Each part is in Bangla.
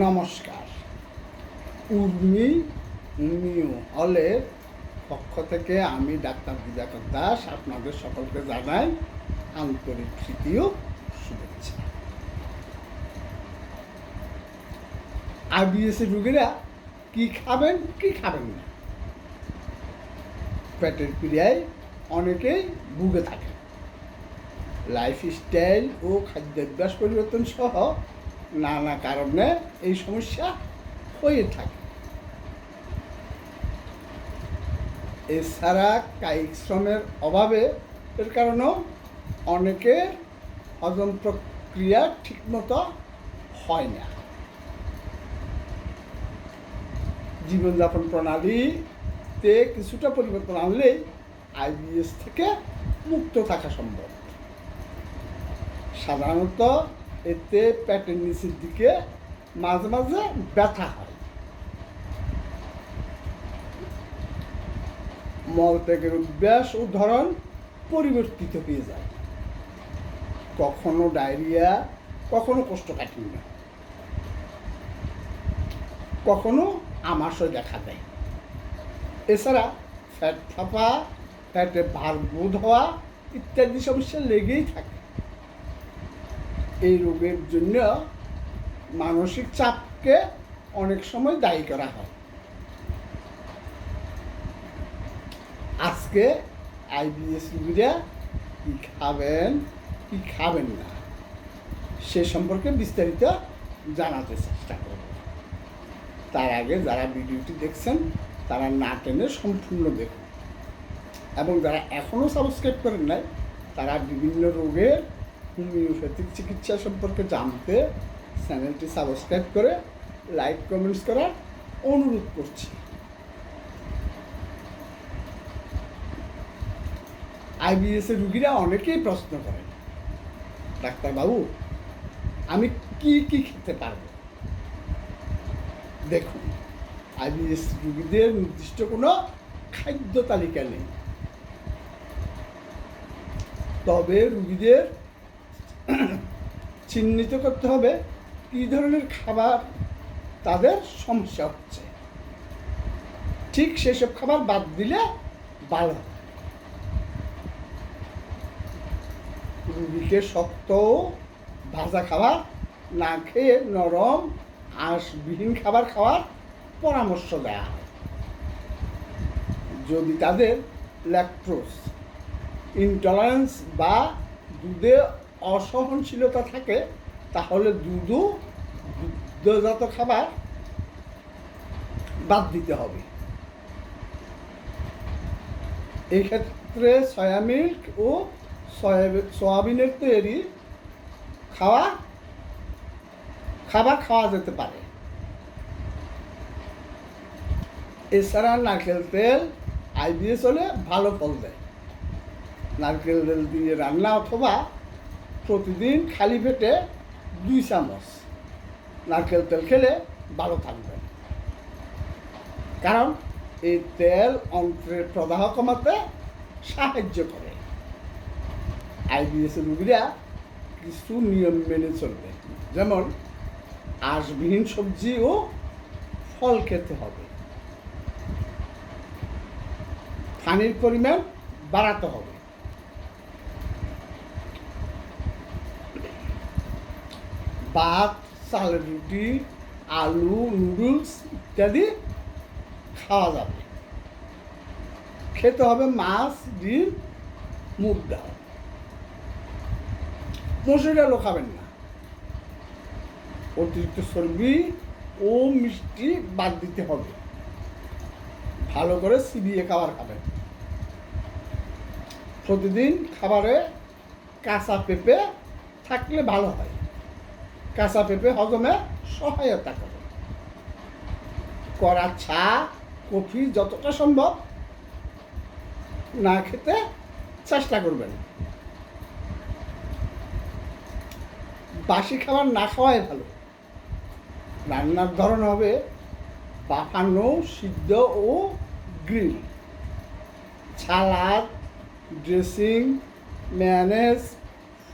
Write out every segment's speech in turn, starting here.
নমস্কার। উর্মি নিউ হলের পক্ষ থেকে আমি ডাক্তার দিবাকর দাস আপনাদের সকলকে জানাই আন্তরিক ও শুভেচ্ছা। আইবিএসি রুগীরা কি খাবেন কি খাবেন না? পেটের ক্রিয়ায় অনেকেই ভুগে থাকে লাইফস্টাইল ও খাদ্যাভ্যাস পরিবর্তন সহ নানা কারণে এই সমস্যা হয়ে থাকে। এছাড়া কায়িক শ্রমের অভাবে এর কারণেও অনেকের হজম প্রক্রিয়া ঠিকমতো হয় না। জীবনযাপন প্রণালীতে কিছুটা পরিবর্তন আনলেই আইবিএস থেকে মুক্ত থাকা সম্ভব। সাধারণত এতে পেটের নিচের দিকে মাঝে মাঝে ব্যথা হয়। মলত্যাগের অভ্যাস ও ধরন পরিবর্তিত হয়ে যায়। কখনো ডায়রিয়া, কখনো কোষ্ঠকাঠিন্য। কখনো আমাশয় দেখা দেয়। এছাড়া ফ্যাট থাপা ফ্যাটে ভার বোধ হওয়া ইত্যাদি সমস্যা লেগেই থাকে। এই রোগের জন্য মানসিক চাপকে অনেক সময় দায়ী করা হয়। আজকে আইবিএস রোগীরা কী খাবেন, কি খাবেন না, সে সম্পর্কে বিস্তারিত জানাতে চেষ্টা করব। তার আগে যারা ভিডিওটি দেখছেন, তারা না টেনে সম্পূর্ণ দেখুন। এবং যারা এখনও সাবস্ক্রাইব করেন নাই, তারা বিভিন্ন রোগের হোমিওপ্যাথিক চিকিৎসা সম্পর্কে জানতে চ্যানেলটি সাবস্ক্রাইব করে লাইক, কমেন্টস করার অনুরোধ করছি। আইবিএস এর রুগীরা অনেকেই প্রশ্ন করেন, ডাক্তারবাবু, আমি কি কি খেতে পারব? দেখুন, আইবিএস রুগীদের নির্দিষ্ট কোনো খাদ্য তালিকা নেই। তবে রুগীদের চিহ্নিত করতে হবে কী ধরনের খাবার তাদের সমস্যা হচ্ছে ঠিক সেসব খাবার বাদ দিলে ভালো। রুগীকে শক্ত ভাজা খাবার না খেয়ে নরম, আঁশবিহীন খাবার খাওয়ার পরামর্শ দেওয়া হয় যদি তাদের ল্যাকট্রোজ ইনটলারেন্স বা দুধে অসহনশীলতা থাকে, তাহলে দুধও দুগ্ধজাত খাবার বাদ দিতে হবে। এই ক্ষেত্রে সয়া মিল্ক ও সয়াবিনের তৈরি খাওয়া, খাবার খাওয়া যেতে পারে। এছাড়া নারকেল তেল আইবিএস হলে ভালো ফল দেয়। নারকেল তেল দিয়ে রান্না অথবা প্রতিদিন খালি পেটে দুই চামচ নারকেল তেল খেলে ভালো থাকবে। কারণ এই তেল অন্ত্রের প্রদাহ কমাতে সাহায্য করে। আইবিএস রুগীরা কিছু নিয়ম মেনে চলবে। যেমন, আঁশবিহীন সবজি ও ফল খেতে হবে। পানির পরিমাণ বাড়াতে হবে। ভাত চালের রুটি আলু, নুডলস ইত্যাদি খাওয়া যাবে। খেতে হবে মাছ, ডিম, মুগ ডাল। মসুর ডালও খাবেন না। অতিরিক্ত চর্বি ও মিষ্টি বাদ দিতে হবে। ভালো করে চিবিয়ে খাবার খাবেন। প্রতিদিন খাবারে কাঁচা পেঁপে থাকলে ভালো হয়। কাঁচা পেঁপে হজমে সহায়তা করে। করা চা, কফি যতটা সম্ভব না খেতে চেষ্টা করবেন। বাসি খাবার না খাওয়াই ভালো। রান্নার ধরন হবে বাফানো সিদ্ধ ও grill. Salad, dressing manage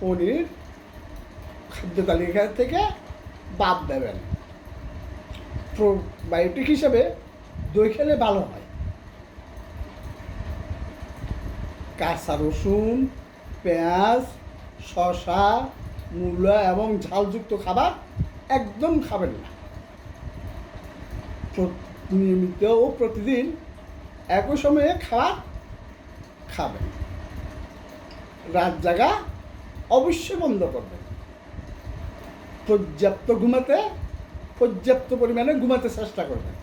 paneer খাদ্য তালিকা থেকে বাদ দেবেন। প্রোবায়োটিক হিসেবে দই খেলে ভালো হয়। কাঁচা রসুন, পেঁয়াজ, শসা, মূলা এবং ঝালযুক্ত খাবার একদম খাবেন না। নিয়মিত ও প্রতিদিন একই সময়ে খাবার খাবেন। রাত জাগা অবশ্যই বন্ধ করবেন। পর্যাপ্ত ঘুমাতে, পর্যাপ্ত পরিমাণে ঘুমাতে চেষ্টা করবেন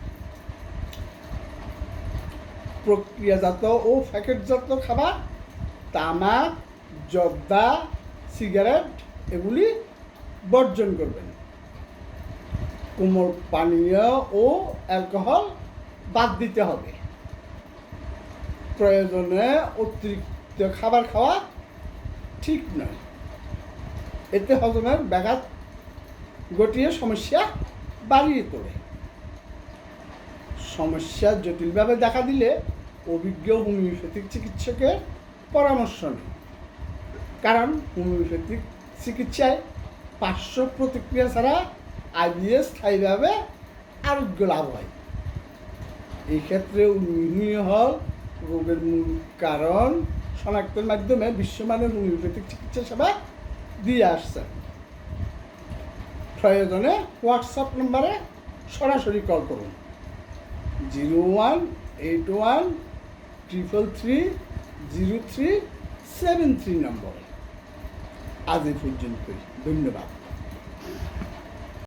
প্রক্রিয়াজাত ও প্যাকেটজাত খাবার তামাক জর্দা, সিগারেট, এগুলি বর্জন করবেন। কোমল পানীয় ও অ্যালকোহল বাদ দিতে হবে। প্রয়োজনে অতিরিক্ত খাবার খাওয়া ঠিক নয়। এতে হজমের ব্যাঘাত ঘটিয়ে সমস্যা বাড়িয়ে তোলে। সমস্যা জটিলভাবে দেখা দিলে অভিজ্ঞ হোমিওপ্যাথিক চিকিৎসকের পরামর্শ নিন। কারণ হোমিওপ্যাথিক চিকিৎসায় পার্শ্ব প্রতিক্রিয়া ছাড়া আইবিএস স্থায়ীভাবে আরোগ্য লাভ হয়। এই ক্ষেত্রে হোমিও হল রোগের মূল কারণ শনাক্তের মাধ্যমে বিশ্বমানের হোমিওপ্যাথিক চিকিৎসা সেবা দিয়ে আসছেন। প্রয়োজনে হোয়াটসঅ্যাপ নম্বরে সরাসরি কল করুন। Zero one eight one triple three zero three seven three নম্বরে। আজ এই পর্যন্তই। ধন্যবাদ।